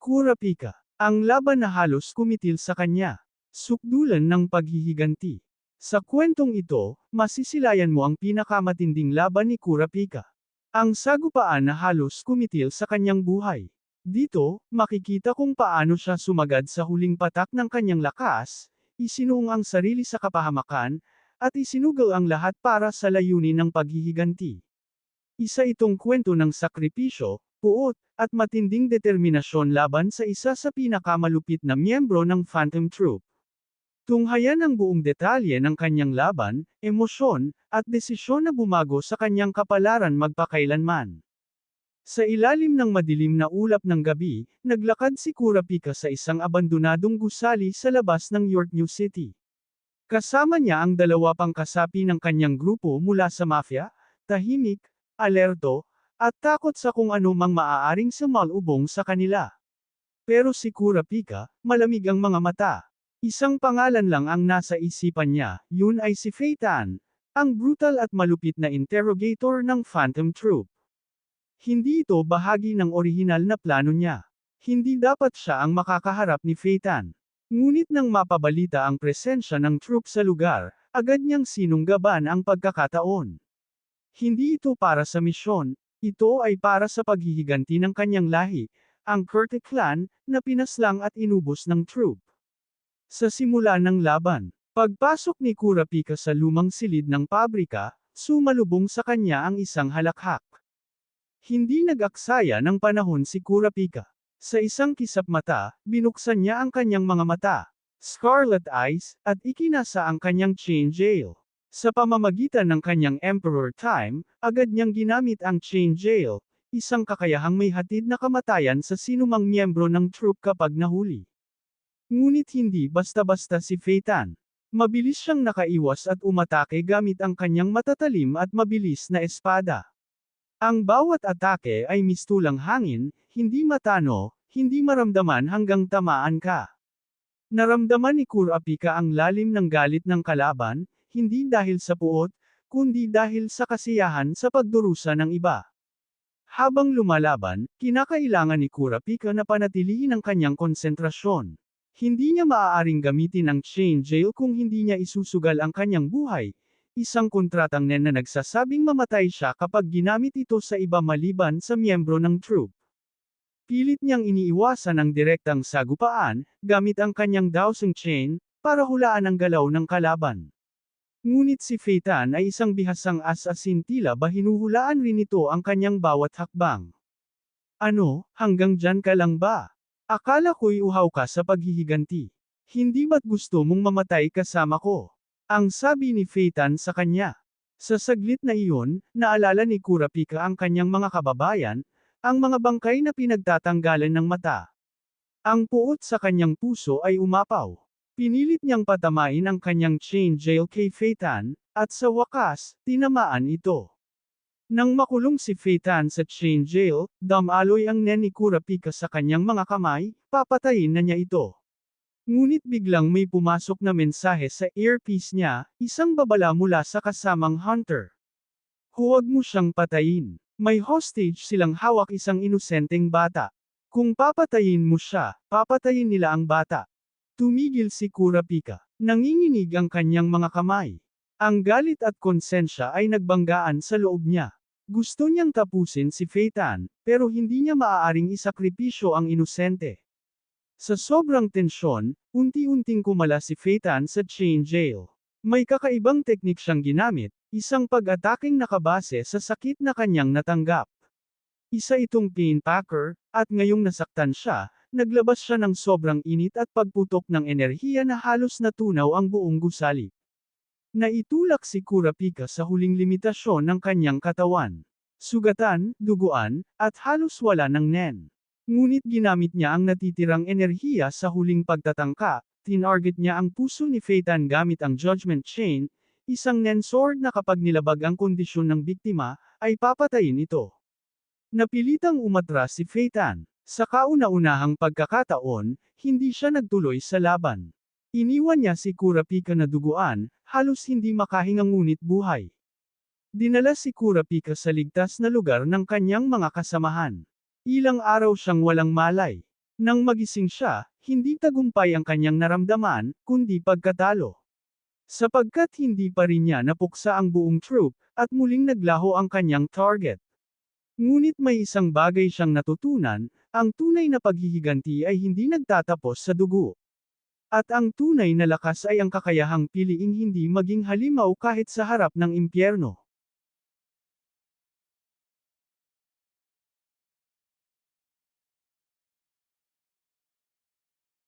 Kurapika. Ang laban na halos kumitil sa kanya. Sukdulan ng paghihiganti. Sa kwentong ito, masisilayan mo ang pinakamatinding laban ni Kurapika. Ang sagupaan na halos kumitil sa kanyang buhay. Dito, makikita kung paano siya sumagad sa huling patak ng kanyang lakas, isinuong ang sarili sa kapahamakan, at isinugal ang lahat para sa layunin ng paghihiganti. Isa itong kwento ng sakripisyo, puot, at matinding determinasyon laban sa isa sa pinakamalupit na miyembro ng Phantom Troop. Tunghayan ang buong detalye ng kanyang laban, emosyon, at desisyon na bumago sa kanyang kapalaran magpakailanman. Sa ilalim ng madilim na ulap ng gabi, naglakad si Kurapika sa isang abandonadong gusali sa labas ng York New City. Kasama niya ang dalawa pang kasapi ng kanyang grupo mula sa mafia, tahimik, alerto, at takot sa kung ano mang maaaring sumalubong sa kanila. Pero si Kurapika, malamig ang mga mata. Isang pangalan lang ang nasa isipan niya, yun ay si Feitan, ang brutal at malupit na interrogator ng Phantom Troop. Hindi ito bahagi ng orihinal na plano niya. Hindi dapat siya ang makakaharap ni Feitan. Ngunit nang mapabalita ang presensya ng troop sa lugar, agad niyang sinunggaban ang pagkakataon. Hindi ito para sa misyon, ito ay para sa paghihiganti ng kanyang lahi, ang Kurte clan, na pinaslang at inubos ng troop. Sa simula ng laban, pagpasok ni Kurapika sa lumang silid ng pabrika, sumalubong sa kanya ang isang halakhak. Hindi nag-aksaya ng panahon si Kurapika. Sa isang kisap mata, binuksan niya ang kanyang mga mata, scarlet eyes, at ikinasa ang kanyang chain jail. Sa pamamagitan ng kanyang Emperor Time, agad niyang ginamit ang Chain Jail, isang kakayahang may hatid na kamatayan sa sinumang miyembro ng troop kapag nahuli. Ngunit hindi basta-basta si Feitan. Mabilis siyang nakaiwas at umatake gamit ang kanyang matatalim at mabilis na espada. Ang bawat atake ay mistulang hangin, hindi matano, hindi maramdaman hanggang tamaan ka. Naramdaman ni Kurapika ang lalim ng galit ng kalaban, hindi dahil sa puot, kundi dahil sa kasiyahan sa pagdurusa ng iba. Habang lumalaban, kinakailangan ni Kurapika na panatilihin ang kanyang konsentrasyon. Hindi niya maaaring gamitin ang chain jail kung hindi niya isusugal ang kanyang buhay. Isang kontratang nen na nagsasabing mamatay siya kapag ginamit ito sa iba maliban sa miyembro ng troop. Pilit niyang iniiwasan ang direktang sagupaan, gamit ang kanyang dowsing chain, para hulaan ang galaw ng kalaban. Ngunit si Feitan ay isang bihasang asasin tila ba hinuhulaan rin ito ang kanyang bawat hakbang. Ano, hanggang dyan ka lang ba? Akala ko'y uhaw ka sa paghihiganti. Hindi ba't gusto mong mamatay kasama ko? Ang sabi ni Feitan sa kanya. Sa saglit na iyon, naalala ni Kurapika ang kanyang mga kababayan, ang mga bangkay na pinagtatanggalan ng mata. Ang puot sa kanyang puso ay umapaw. Pinilit niyang patamain ang kanyang chain jail kay Feitan, at sa wakas, tinamaan ito. Nang makulong si Feitan sa chain jail, damaloy ang Neni Kurapika sa kanyang mga kamay, papatayin na niya ito. Ngunit biglang may pumasok na mensahe sa earpiece niya, isang babala mula sa kasamang hunter. Huwag mo siyang patayin. May hostage silang hawak isang inosenteng bata. Kung papatayin mo siya, papatayin nila ang bata. Tumigil si Kurapika. Nanginginig ang kanyang mga kamay. Ang galit at konsensya ay nagbanggaan sa loob niya. Gusto niyang tapusin si Feitan, pero hindi niya maaaring isakripisyo ang inosente. Sa sobrang tensyon, unti-unting kumala si Feitan sa chain jail. May kakaibang teknik siyang ginamit, isang pag-ataking nakabase sa sakit na kanyang natanggap. Isa itong pain packer, at ngayong nasaktan siya, naglabas siya ng sobrang init at pagputok ng enerhiya na halos natunaw ang buong gusali. Naitulak si Kurapika sa huling limitasyon ng kanyang katawan. Sugatan, duguan, at halos wala ng nen. Ngunit ginamit niya ang natitirang enerhiya sa huling pagtatangka, tinarget niya ang puso ni Feitan gamit ang Judgment Chain, isang nen sword na kapag nilabag ang kondisyon ng biktima, ay papatayin ito. Napilitang umatras si Feitan. Sa kauna-unahang pagkakataon, hindi siya nagtuloy sa laban. Iniwan niya si Kurapika na duguan, halos hindi makahingang ngunit buhay. Dinala si Kurapika sa ligtas na lugar ng kanyang mga kasamahan. Ilang araw siyang walang malay. Nang magising siya, hindi tagumpay ang kanyang naramdaman, kundi pagkatalo. Sapagkat hindi pa rin niya napuksa ang buong troop, at muling naglaho ang kanyang target. Ngunit may isang bagay siyang natutunan, ang tunay na paghihiganti ay hindi nagtatapos sa dugo. At ang tunay na lakas ay ang kakayahang piliing hindi maging halimaw kahit sa harap ng impyerno.